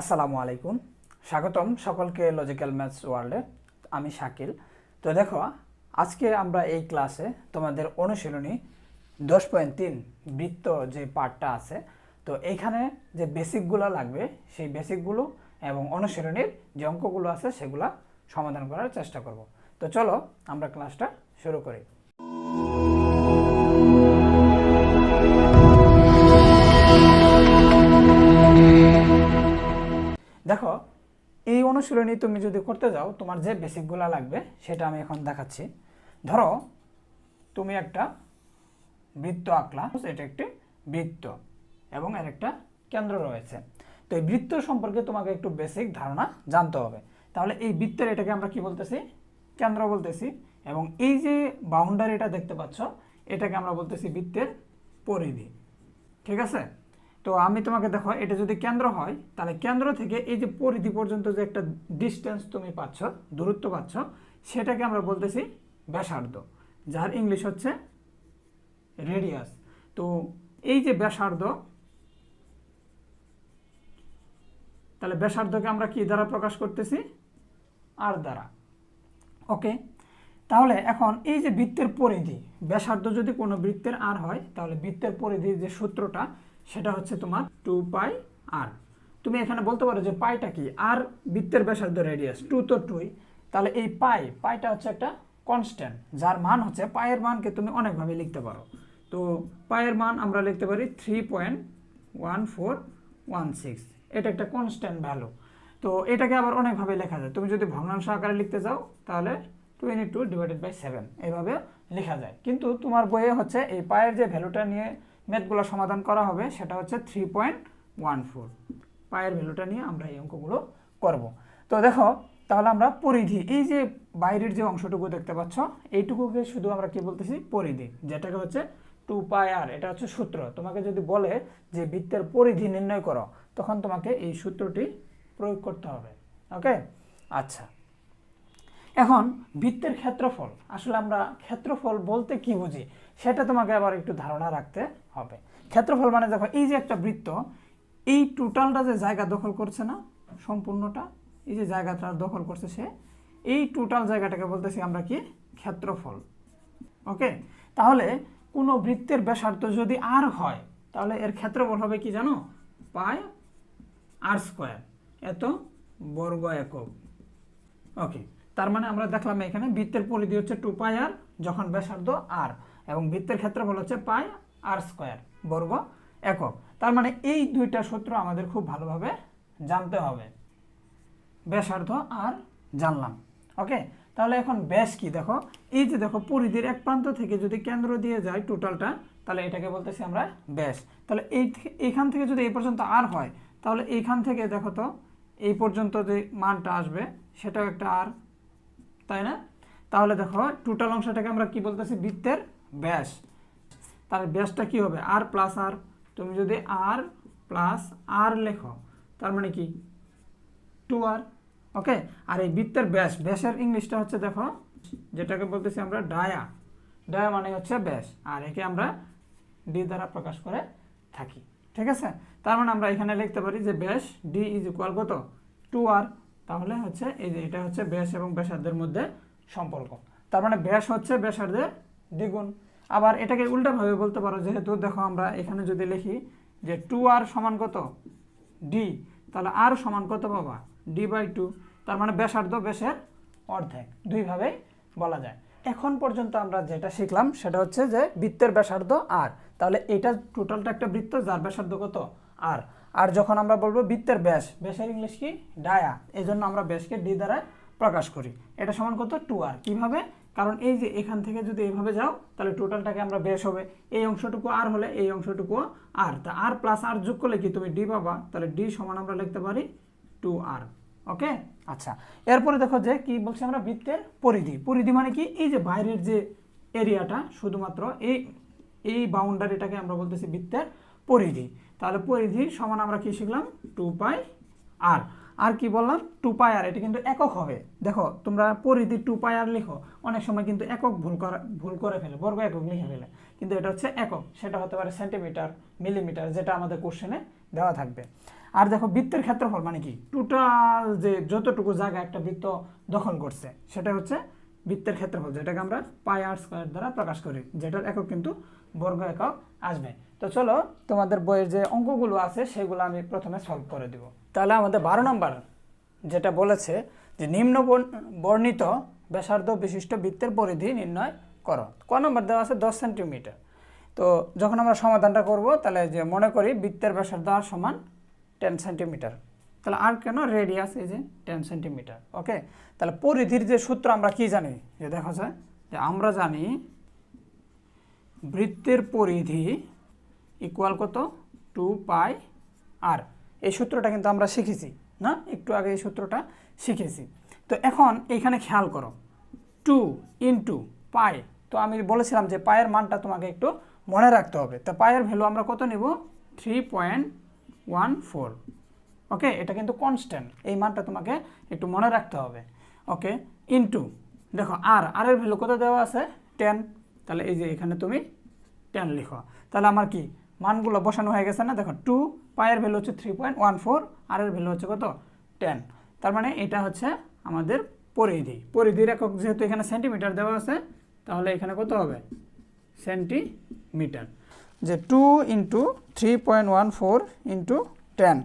আসসালামু আলাইকুম। স্বাগতম সকলকে লজিক্যাল ম্যাথস ওয়ার্ল্ডে আমি শাকিল। তো দেখো, আজকে আমরা এই ক্লাসে তোমাদের অনুশীলনী দশ পয়েন্ট তিন বৃত্ত যে পার্টটা আছে, তো এইখানে যে বেসিকগুলো লাগবে, সেই বেসিকগুলো এবং অনুশীলনীর যে অঙ্কগুলো আছে, সেগুলো সমাধান করার চেষ্টা করব। তো চলো আমরা ক্লাসটা শুরু করি। দেখো, এই অনুশীলনী তুমি যদি করতে যাও, তোমার যে বেসিকগুলো লাগবে, সেটা আমি এখন দেখাচ্ছি। ধরো, তুমি একটা বৃত্ত আঁকলা, এটা একটি বৃত্ত এবং এর একটা কেন্দ্র রয়েছে। তো এই বৃত্ত সম্পর্কে তোমাকে একটু বেসিক ধারণা জানতে হবে। তাহলে এই বৃত্তের এটাকে আমরা কি বলতেছি? কেন্দ্র বলতেছি। এবং এই যে বাউন্ডারিটা দেখতে পাচ্ছ, এটাকে আমরা বলতেছি বৃত্তের পরিধি। ঠিক আছে? তো আমি তোমাকে দেখো, এটা যদি কেন্দ্র হয়, তাহলে কেন্দ্র থেকে এই যে পরিধি পর্যন্ত যে একটা ডিস্টেন্স তুমি পাচ্ছ, দূরত্ব পাচ্ছ, সেটাকে আমরা বলতেছি ব্যাসার্ধ, যার ইংলিশ হচ্ছে রেডিয়াস তো এই যে ব্যাসার্ধ, তাহলে ব্যাসার্ধকে আমরা কি দ্বারা প্রকাশ করতেছি? আর দ্বারা। ওকে তাহলে এখন এই যে বৃত্তের পরিধি, ব্যাসার্ধ যদি কোনো বৃত্তের আর হয়, তাহলে বৃত্তের পরিধির যে সূত্রটা সেটা হচ্ছে তোমার টু পাই আর তুমি এখানে বলতে পারো যে পাইটা কি? আর বৃত্তের ব্যাসার্ধ রেডিয়াস টু তো টুই তাহলে এই পাই পাইটা হচ্ছে একটা কনস্ট্যান্ট যার মান হচ্ছে পায়ের মানকে তুমি অনেকভাবে লিখতে পারো। তো পায়ের মান আমরা লিখতে পারি three point one four one six এটা একটা কনস্ট্যান্ট ভ্যালু তো এটাকে আবার অনেকভাবে লেখা যায়। তুমি যদি ভগ্নাংশ আকারে লিখতে যাও তাহলে twenty two divided by seven এইভাবে লেখা যায়। কিন্তু তোমার বইয়ে হচ্ছে এই পায়ের যে ভ্যালুটা নিয়ে ম্যাথগুলো সমাধান করা হবে, সেটা হচ্ছে থ্রি পয়েন্ট ওয়ান ফোর পায়ের ভ্যালুটা নিয়ে আমরা এই অঙ্কগুলো করব। তো দেখো, তাহলে আমরা পরিধি, এই যে বাইরের যে অংশটুকু দেখতে পাচ্ছ, এইটুকুকে শুধু আমরা কি বলতেছি? পরিধি, যেটাকে হচ্ছে টু পাই আর এটা হচ্ছে সূত্র। তোমাকে যদি বলে যে বৃত্তের পরিধি নির্ণয় করো, তখন তোমাকে এই সূত্রটি প্রয়োগ করতে হবে। ওকে? আচ্ছা। এখন, বৃত্তের ক্ষেত্রফল। আসলে আমরা ক্ষেত্রফল বলতে কি বুঝি? সেটা তোমাকে আবার একটু ধারণা রাখতে হবে। ক্ষেত্রফল মানে দেখো, এই যে একটা বৃত্ত, এই টোটালটা যে জায়গা দখল করছে না, সম্পূর্ণটা, এই যে জায়গাটা দখল করছে সে, এই টোটাল জায়গাটাকে বলতেছি আমরা কি? ক্ষেত্রফল। ওকে? তাহলে কোনো বৃত্তের ব্যাসার্ধ যদি আর হয়, তাহলে এর ক্ষেত্রফল হবে কি জানো? পাই আর স্কোয়ার এত বর্গ একক। ওকে? তার মানে আমরা দেখলাম এখানে বৃত্তের পরিধি হচ্ছে টু পাই আর যখন ব্যাসার্ধ আর এবং বৃত্তের ক্ষেত্রফল হচ্ছে পাই আর স্কোয়ার বর্গ একক। তার মানে এই দুইটা সূত্র আমাদের খুব ভালোভাবে জানতে হবে। ব্যাসার্ধ আর জানলাম। ওকে? তাহলে এখন ব্যাস কি? দেখো, এই যে দেখো, পরিধির এক প্রান্ত থেকে যদি কেন্দ্র দিয়ে যায় টোটালটা তাহলে এটাকে বলতেছি আমরা ব্যাস। তাহলে এই এইখান থেকে যদি এই পর্যন্ত আর হয়, তাহলে এইখান থেকে দেখো তো, এই পর্যন্ত যে মানটা আসবে, সেটাও একটা আর, তাই না? তাহলে দেখো টোটাল অংশটাকে আমরা কি বলতেছি? বৃত্তের ব্যাস। তাহলে ব্যাসটা কি হবে? আর প্লাস আর তুমি যদি আর প্লাস আর লেখো, তার মানে কি? টু আর ওকে আর এই বৃত্তের ব্যাস, ব্যাসের ইংলিশটা হচ্ছে দেখো, যেটাকে বলতেছি আমরা ডায়া ডায়া মানে হচ্ছে ব্যাস, আর একে আমরা ডি দ্বারা প্রকাশ করে থাকি, ঠিক আছে? তার মানে আমরা এখানে লিখতে পারি যে ব্যাস ডি ইজ ইকুয়াল কত? টু আর তাহলে হচ্ছে এই যে এটা হচ্ছে ব্যাস এবং ব্যাসার্ধের মধ্যে সম্পর্ক। তার মানে ব্যাস হচ্ছে ব্যাসার্ধের দ্বিগুণ। আবার এটাকে উল্টাভাবে বলতে পারো, যেহেতু দেখো আমরা এখানে যদি লিখি যে টু আর সমান কত? ডি তাহলে আর সমান কত পাবা? ডি বাই টু তার মানে ব্যাসার্ধ ব্যাসের অর্ধেক। দুইভাবেই বলা যায়। এখন পর্যন্ত আমরা যেটা শিখলাম সেটা হচ্ছে যে বৃত্তের ব্যাসার্ধ আর তাহলে এটা টোটালটা একটা বৃত্ত, যার ব্যাসার্ধ কত? আর আর যখন আমরা বলব বৃত্তের ব্যাস, ব্যাসের ইংলিশ কি? ডায়া এই জন্য আমরা ব্যাসকে ডি দ্বারা প্রকাশ করি। এটা সমান কত? টু আর কীভাবে? কারণ এই যে এখান থেকে যদি এইভাবে যাও, তাহলে টোটালটাকে আমরা বেশ হবে। এই অংশটুকু আর হলে এই অংশটুকু আর তা আর প্লাস আর যোগ করলে কি তুমি ডি পাবা? তাহলে ডি সমান আমরা লিখতে পারি টু আর ওকে আচ্ছা এরপরে দেখো যে কি বলছি আমরা? বৃত্তের পরিধি। পরিধি মানে কি? এই যে বাইরের যে এরিয়াটা, শুধুমাত্র এই এই বাউন্ডারিটাকে আমরা বলতেছি বৃত্তের পরিধি। তাহলে পরিধি সমান আমরা কি শিখলাম? টু পাই আর আর কি বললাম? টু পাই আর এটা কিন্তু একক হবে। দেখো, তোমরা পরিধি টু পাই আর লিখো, অনেক সময় কিন্তু একক ভুল করা, ভুল করে ফেলে, বর্গ একক লিখে ফেলে। কিন্তু এটা হচ্ছে একক, সেটা হতে পারে সেন্টিমিটার মিলিমিটার যেটা আমাদের কোশ্চেনে দেওয়া থাকবে। আর দেখো, বৃত্তের ক্ষেত্রফল মানে কি? টোটাল যে যতটুকু জায়গা একটা বৃত্ত দখল করছে, সেটা হচ্ছে বৃত্তের ক্ষেত্রফল, যেটাকে আমরা পাই আর স্কোয়ার দ্বারা প্রকাশ করি, যেটার একক কিন্তু বর্গ একক আসবে। তো চলো, তোমাদের বইয়ের যে অঙ্কগুলো আছে, সেগুলো আমি প্রথমে সলভ করে দিব। তাহলে আমাদের বারো নম্বর, যেটা বলেছে যে নিম্ন বর্ণ- বর্ণিত ব্যাসার্ধ বিশিষ্ট বৃত্তের পরিধি নির্ণয় করো। ক নম্বর দেওয়া আছে দশ সেন্টিমিটার। তো যখন আমরা সমাধানটা করব, তাহলে যে মনে করি বৃত্তের ব্যাসার্ধ আর সমান টেন সেন্টিমিটার। তাহলে আর কেন রেডিয়াস এই যে টেন সেন্টিমিটার? ওকে তাহলে পরিধির যে সূত্র আমরা কি জানি? যে দেখা যায় যে আমরা জানি বৃত্তের পরিধি ইকুয়াল কত? টু পাই আর এই সূত্রটা কিন্তু আমরা শিখেছি, না? একটু আগে এই সূত্রটা শিখেছি। তো এখন এইখানে খেয়াল করো। টু ইন্টু পাই তো আমি বলেছিলাম যে পায়ের মানটা তোমাকে একটু মনে রাখতে হবে। তো পায়ের ভ্যালু আমরা কত নেব? Three point one four okay এটা কিন্তু কনস্ট্যান্ট এই মানটা তোমাকে একটু মনে রাখতে হবে। ওকে ইন্টু দেখো আর আর এর ভ্যালু কত দেওয়া আছে? টেন তাহলে এই যে এখানে তুমি টেন লিখো। তাহলে আমার কি? মানগুলো বসানো হয়ে গেছে না? দেখো টু পায়ের ভ্যালু হচ্ছে থ্রি পয়েন্ট ওয়ান ফোর আর এর ভ্যালু হচ্ছে কত? টেন তার মানে এটা হচ্ছে আমাদের পরিধি। পরিধির একক যেহেতু এখানে সেন্টিমিটার দেওয়া আছে, তাহলে এখানে কত হবে? সেন্টিমিটার যে two into three point one four into ten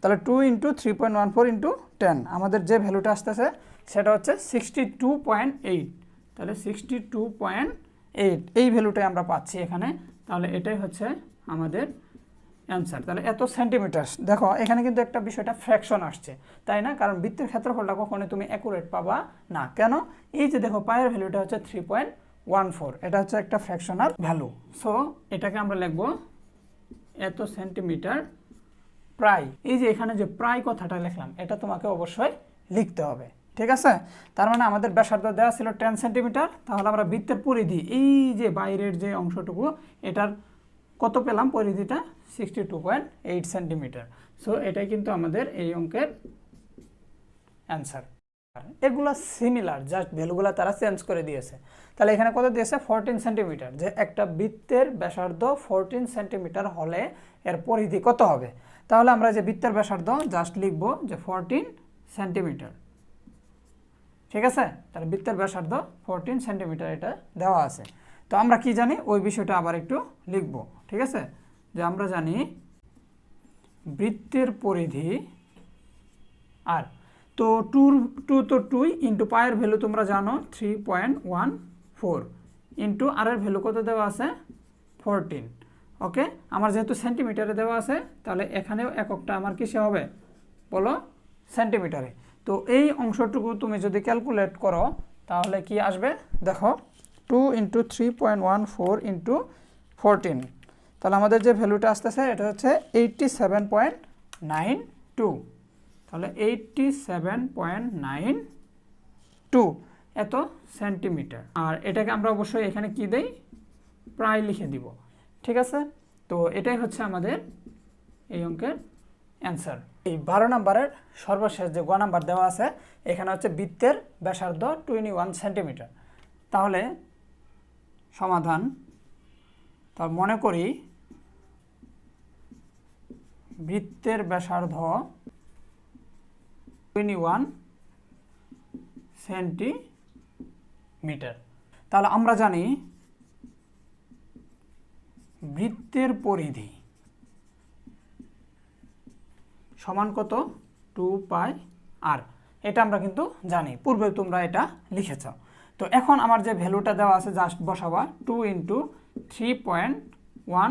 তাহলে two into three point one four into ten আমাদের যে ভ্যালুটা আসতেছে, সেটা হচ্ছে সিক্সটি টু পয়েন্ট এইট তাহলে সিক্সটি টু পয়েন্ট এইট এই ভ্যালুটাই আমরা পাচ্ছি এখানে। তাহলে এটাই হচ্ছে আমাদের অ্যান্সার তাহলে এত সেন্টিমিটার দেখো, এখানে কিন্তু একটা বিষয়টা ফ্র্যাকশন আসছে, তাই না? কারণ বৃত্তের ক্ষেত্রফলটা কখনোই তুমি অ্যাকুরেট পাবা না। কেন? এই যে দেখো, পায়ের ভ্যালুটা হচ্ছে থ্রি পয়েন্ট ওয়ান ফোর এটা হচ্ছে একটা ফ্র্যাকশনাল ভ্যালু সো এটাকে আমরা লিখব এত সেন্টিমিটার প্রায়। এই যে এখানে যে প্রায় কথাটা লিখলাম, এটা তোমাকে অবশ্যই লিখতে হবে, ঠিক আছে? তার মানে আমাদের ব্যাসার্ধ দেওয়া ছিল টেন সেন্টিমিটার তাহলে আমরা বৃত্তের পরিধি, এই যে বাইরের যে অংশটুকু, এটার কত পেলাম পরিধিটা? Sixty two point eight centimetre so এটাই কিন্তু আমাদের এই অঙ্কের অ্যান্সার এগুলো সিমিলার জাস্ট ভ্যালুগুলো তারা চেঞ্জ করে দিয়েছে। তাহলে এখানে কত দিয়েছে? ফোরটিন সেন্টিমিটার যে একটা বৃত্তের ব্যাসার্ধ ফোরটিন সেন্টিমিটার হলে এর পরিধি কত হবে? তাহলে আমরা যে বৃত্তের ব্যাসার্ধ জাস্ট লিখব যে ফোরটিন সেন্টিমিটার ঠিক আছে? তাহলে বৃত্তের ব্যাসার্ধ ফোরটিন সেন্টিমিটার এটা দেওয়া আছে। তো আমরা কি জানি? ওই বিষয়টা আবার একটু লিখব, ঠিক আছে? যে আমরা জানি বৃত্তের পরিধি আর, তো টুর, টু তো টুই ইন্টু পায়ের ভ্যালু তোমরা জানো, three point one four into আর এর ভ্যালু কত দেওয়া আছে? Fourteen, okay? আমার যেহেতু সেন্টিমিটারে দেওয়া আছে, তাহলে এখানেও এককটা আমার কিসে হবে? বলো, সেন্টিমিটারে। তো এই অংশটুকু তুমি যদি ক্যালকুলেট করো, তাহলে কি আসবে? দেখো। Two into three point one four into fourteen তাহলে আমাদের যে ভ্যালুটা আসতেছে, এটা হচ্ছে eighty seven point nine two তাহলে eighty seven point nine two এত সেন্টিমিটার আর এটাকে আমরা অবশ্যই এখানে কি দেই? প্রায় লিখে দিব। ঠিক আছে? তো এটাই হচ্ছে আমাদের এই অঙ্কের অ্যান্সার এই বারো নম্বরের সর্বশেষ যে গ নাম্বার দেওয়া আছে, এখানে হচ্ছে বৃত্তের ব্যাসার্ধ টোয়েন্টি ওয়ান সেন্টিমিটার তাহলে সমাধান। তা মনে করি, বৃত্তের ব্যাসার্ধ টোয়েন্টি ওয়ান সেন্টিমিটার তাহলে আমরা জানি, বৃত্তের পরিধি সমান কত? টু পাই আর এটা আমরা কিন্তু জানি। পূর্বে তোমরা এটা লিখেছ। তো এখন আমার যে ভ্যালুটা দেওয়া আছে just বসাবা two into three point one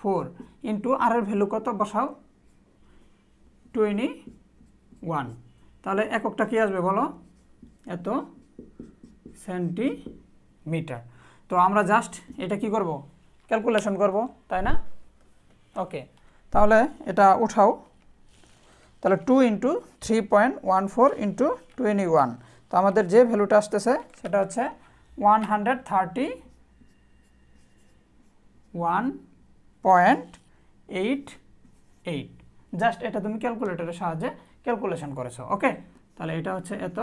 four into আর এর ভ্যালু কত বসাও? টোয়েন্টি ওয়ান তাহলে এককটা কী আসবে বলো? এত সেন্টিমিটার তো আমরা জাস্ট এটা কি করব? ক্যালকুলেশন করব, তাই না? ওকে তাহলে এটা উঠাও। তাহলে two into three point one four into twenty one তো আমাদের যে ভ্যালুটা আসতেছে, সেটা হচ্ছে one hundred thirty one point eight eight just এটা তুমি ক্যালকুলেটরের সাহায্যে ক্যালকুলেশন করেছ ওকে তাহলে এটা হচ্ছে এত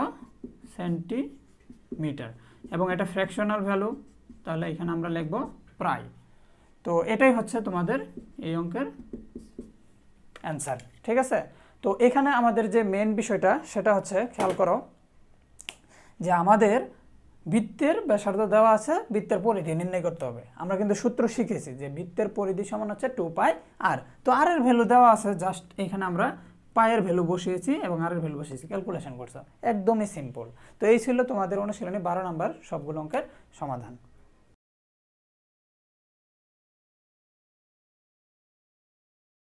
সেন্টিমিটার এবং এটা ফ্র্যাকশনাল ভ্যালু তাহলে এখানে আমরা লিখব প্রায়। তো এটাই হচ্ছে তোমাদের এই অঙ্কের অ্যান্সার ঠিক আছে? তো এখানে আমাদের যে মেন বিষয়টা, সেটা হচ্ছে, খেয়াল করো যে আমাদের বৃত্তের ব্যাসার্ধ দেওয়া আছে, বৃত্তের পরিধি নির্ণয় করতে হবে। আমরা কিন্তু সূত্র শিখেছি যে বৃত্তের পরিধি সমান হচ্ছে টু পাই আর তো আর এর ভ্যালু দেওয়া আছে জাস্ট এখানে আমরা পায়ের ভ্যালু বসিয়েছি এবং আর এর ভ্যালু বসিয়েছি। ক্যালকুলেশন করছে। একদমই সিম্পল তো এই ছিল তোমাদের অনুশীলনী বারো নম্বর সবগুলো অঙ্কের সমাধান।